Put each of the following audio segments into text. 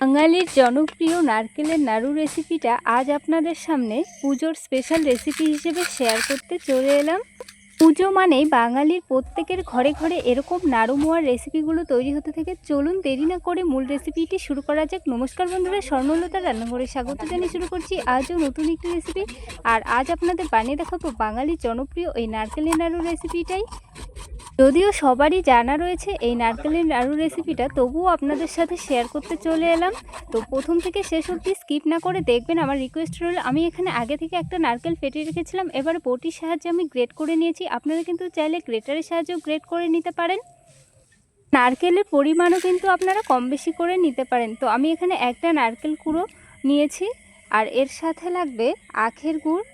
বাঙালির জনপ্রিয় নারকেলের নাড়ু রেসিপিটা আজ আপনাদের সামনে পুজোর স্পেশাল রেসিপি হিসেবে শেয়ার করতে চলে এলাম। পুজো মানেই বাঙালির প্রত্যেকের ঘরে ঘরে এরকম নাড়ু মোয়ার রেসিপিগুলো তৈরি হতে থেকে। চলুন দেরি না করে মূল রেসিপিটি শুরু করা যাক। নমস্কার বন্ধুরা, স্বর্ণলতা রান্নাঘরে স্বাগত জানিয়ে শুরু করছি। আজও নতুন একটি রেসিপি আর আজ আপনাদের বানিয়ে দেখাবো বাঙালির জনপ্রিয় এই নারকেলের নাড়ু রেসিপিটাই যদিও সবারই জানা রয়েছে এই নারকেলের নাড়ু রেসিপিটা তবুও আপনাদের সাথে শেয়ার করতে চলে এলাম। তো প্রথম থেকে শেষ অবধি স্কিপ না করে দেখবেন আমার রিকোয়েস্ট রইল, আমি এখানে আগে থেকে একটা নারকেল ফেটে রেখেছিলাম, এবার বটির সাহায্যে আমি গ্রেট করে নিয়েছি। আপনারা কিন্তু চাইলে গ্রেটারের সাহায্যেও গ্রেট করে নিতে পারেন। নারকেলের পরিমাণও কিন্তু আপনারা কম বেশি করে নিতে পারেন। তো আমি এখানে একটা নারকেল কুড়ো নিয়েছি, আর এর সাথে লাগবে আখের গুড়।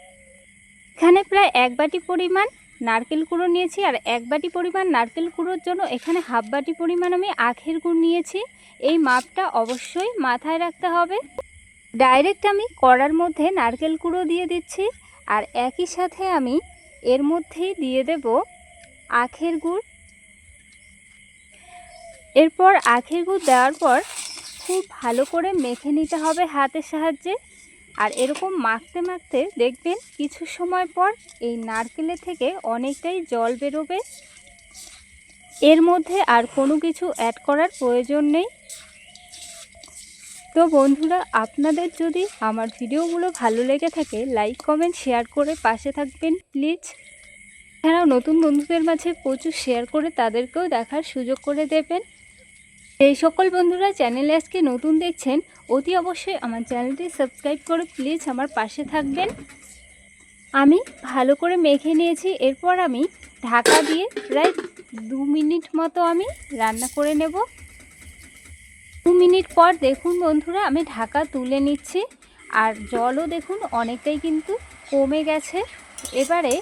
এখানে প্রায় এক বাটি পরিমাণ নারকেল কুড়ো নিয়েছি আর এক বাটি পরিমাণ নারকেল কুড়োর জন্য এখানে হাফ বাটি পরিমাণ আমি আখের গুড় নিয়েছি। এই মাপটা অবশ্যই মাথায় রাখতে হবে। ডাইরেক্ট আমি কড়ার মধ্যে নারকেল কুড়ো দিয়ে দিচ্ছি আর একই সাথে আমি এর মধ্যেই দিয়ে দেব আখের গুড়। এরপর আখের গুড় দেওয়ার পর খুব ভালো করে মেখে নিতে হবে হাতের সাহায্যে। আর এরকম মাখতে মাখতে দেখবেন কিছু সময় পর এই নারকেলের থেকে অনেকটাই জল বেরোবে। এর মধ্যে আর কোনো কিছু অ্যাড করার প্রয়োজন নেই। তো বন্ধুরা, আপনাদের যদি আমার ভিডিওগুলো ভালো লেগে থাকে লাইক কমেন্ট শেয়ার করে পাশে থাকবেন প্লিজ এছাড়াও নতুন বন্ধুদের মাঝে প্রচুর শেয়ার করে তাদেরকেও দেখার সুযোগ করে দেবেন। এই সকল বন্ধুরা চ্যানেলে আজকে নতুন দেখছেন, অতি অবশ্যই আমার চ্যানেলটি সাবস্ক্রাইব করে প্লিজ আমার পাশে থাকবেন। আমি ভালো করে মেখে নিয়েছি, এরপর আমি ঢাকা দিয়ে প্রায় দু মিনিট মতো আমি রান্না করে নেব। দু মিনিট পর দেখুন বন্ধুরা, আমি ঢাকা তুলে নিচ্ছি, আর জলও দেখুন অনেকটাই কিন্তু কমে গেছে। এবারে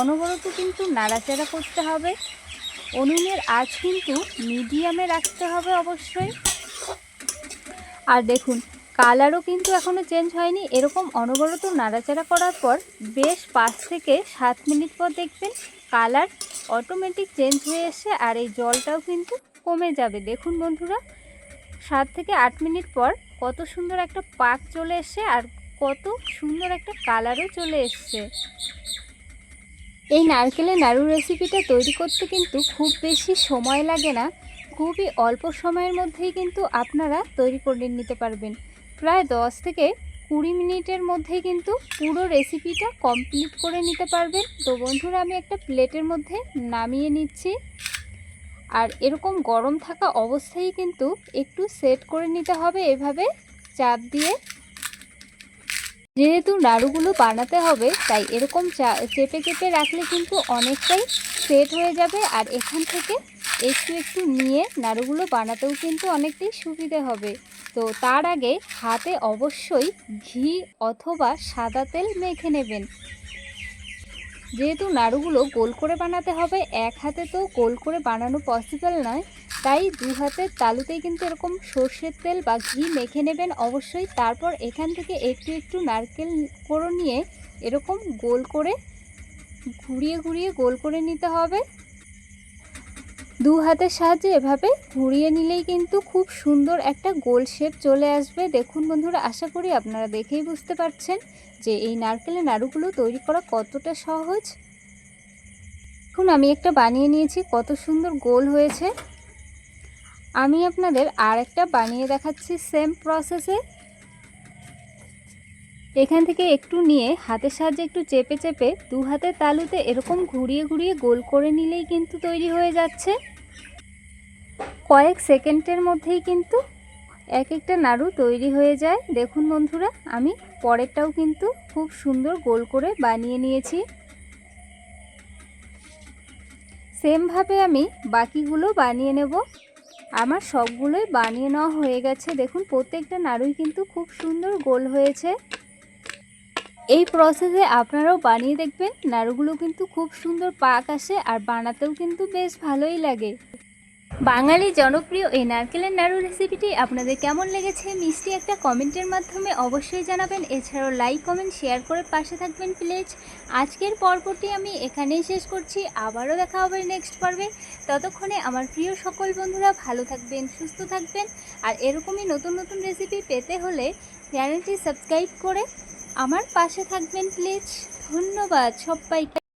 অনবরত কিন্তু নাড়াচাড়া করতে হবে। উনুনের আঁচ কিন্তু মিডিয়ামে রাখতে হবে অবশ্যই। আর দেখুন, কালারও কিন্তু এখনও চেঞ্জ হয়নি। এরকম অনবরত নাড়াচাড়া করার পর বেশ পাঁচ থেকে সাত মিনিট পর দেখবেন কালার অটোমেটিক চেঞ্জ হয়ে এসে আর এই জলটাও কিন্তু কমে যাবে। দেখুন বন্ধুরা, সাত থেকে আট মিনিট পর কত সুন্দর একটা পাক চলে এসছে আর কত সুন্দর একটা কালারও চলে এসছে। এই নারকেলের নাড়ু রেসিপিটা তৈরি করতে কিন্তু খুব বেশি সময় লাগে না। খুবই অল্প সময়ের মধ্যেই কিন্তু আপনারা তৈরি করে নিতে পারবেন। প্রায় দশ থেকে কুড়ি মিনিটের মধ্যেই কিন্তু পুরো রেসিপিটা কমপ্লিট করে নিতে পারবেন। তো বন্ধুরা, আমি একটা প্লেটের মধ্যে নামিয়ে নিচ্ছি। আর এরকম গরম থাকা অবস্থায় কিন্তু একটু সেট করে নিতে হবে। এভাবে চাপ দিয়ে যেহেতু নাড়ুগুলো বানাতে হবে, তাই এরকম চেপে চেপে রাখলে কিন্তু অনেকটাই সেট হয়ে যাবে। আর এখান থেকে একটু একটু নিয়ে নাড়ুগুলো বানাতেও কিন্তু অনেকটাই সুবিধে হবে। তো তার আগে হাতে অবশ্যই ঘি অথবা সাদা তেল মেখে নেবেন। যেহেতু নাড়ুগুলো গোল করে বানাতে হবে, এক হাতে তো গোল করে বানানো পসিবল নয় তাই দু হাতের তালুতেই কিন্তু এরকম সর্ষের তেল বা ঘি মেখে নেবেন। অবশ্যই তারপর এখান থেকে একটু একটু নারকেল কোড়ো নিয়ে এরকম গোল করে ঘুরিয়ে ঘুরিয়ে গোল করে নিতে হবে। দু হাতের সাহায্যে এভাবে ঘুরিয়ে নিলেই কিন্তু খুব সুন্দর একটা গোল শেপ চলে আসবে। দেখুন বন্ধুরা, আশা করি আপনারা দেখেই বুঝতে পারছেন যে এই নারকেলের নাড়ুগুলো তৈরি করা কতটা সহজ। এখন আমি একটা বানিয়ে নিয়েছি, কত সুন্দর গোল হয়েছে। আমি আপনাদের আর একটা বানিয়ে দেখাচ্ছি সেম প্রসেসে এখান থেকে একটু নিয়ে হাতের সাহায্যে একটু চেপে চেপে দু হাতের তালুতে এরকম ঘুরিয়ে ঘুরিয়ে গোল করে নিলেই কিন্তু তৈরি হয়ে যাচ্ছে। কয়েক সেকেন্ডের মধ্যেই কিন্তু এক একটা নাড়ু তৈরি হয়ে যায়। দেখুন বন্ধুরা, আমি পরেরটাও কিন্তু খুব সুন্দর গোল করে বানিয়ে নিয়েছি। সেমভাবে আমি বাকিগুলো বানিয়ে নেব। আমার সবগুলোই বানিয়ে নেওয়া হয়ে গেছে। দেখুন, প্রত্যেকটা নাড়ুই কিন্তু খুব সুন্দর গোল হয়েছে। এই প্রসেসে আপনারাও বানিয়ে দেখবেন। নাড়ুগুলো কিন্তু খুব সুন্দর পাক আসে আর বানাতেও কিন্তু বেশ ভালোই লাগে। বাঙালি জনপ্রিয় এই নারকেলের নাড়ু রেসিপিটি আপনাদের কেমন লেগেছে মিষ্টি একটা কমেন্টের মাধ্যমে অবশ্যই জানাবেন। এছাড়াও লাইক কমেন্ট শেয়ার করে পাশে থাকবেন প্লিজ আজকের পর্বটি আমি এখানেই শেষ করছি। আবারও দেখা হবে নেক্সট পর্বে। ততক্ষণে আমার প্রিয় সকল বন্ধুরা ভালো থাকবেন, সুস্থ থাকবেন। আর এরকমই নতুন নতুন রেসিপি পেতে হলে চ্যানেলটি সাবস্ক্রাইব করে আমার পাশে থাকবেন প্লিজ ধন্যবাদ সবাইকে।